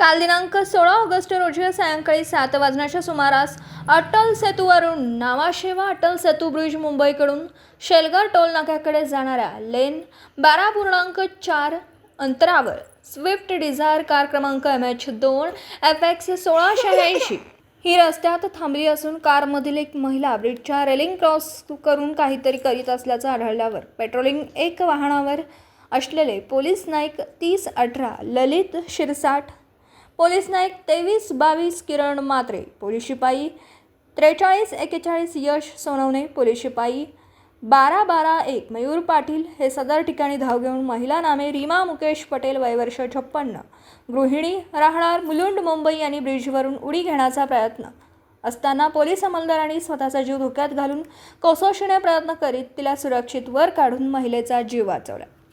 काल दिनांक सोळा ऑगस्ट रोजी सायंकाळी सात वाजण्याच्या सुमारास अटल सेतूवरून नावाशेवा अटल सेतू ब्रिज मुंबईकडून शेलगर टोल नाक्याकडे जाणाऱ्या लेन बारा पूर्णांक चार अंतरावर स्विफ्ट डिझायर कार क्रमांक एम एच दोन एफ एक्स सोळा शहाऐंशी ही रस्त्यात थांबली असून कारमधील एक महिला ब्रिजच्या रेलिंग क्रॉस करून काहीतरी करीत असल्याचं आढळल्यावर पेट्रोलिंग एक वाहनावर असलेले पोलीस नाईक तीस अठरा ललित शिरसाट पोलीस नाईक तेवीस बावीस किरण मात्रे. पोलीस शिपाई त्रेचाळीस एकेचाळीस यश सोनवणे पोलीस शिपाई बारा बारा एक मयूर पाटील हे सदर ठिकाणी धाव घेऊन महिला नामे रीमा मुकेश पटेल वयवर्ष छप्पन्न. गृहिणी राहणार मुलुंड मुंबई यांनी ब्रिजवरून उडी घेण्याचा प्रयत्न. असताना पोलीस अंमलदारांनी स्वतःचा जीव धोक्यात घालून कोसोशिणे प्रयत्न करीत तिला सुरक्षित वर काढून महिलेचा जीव वाचवला.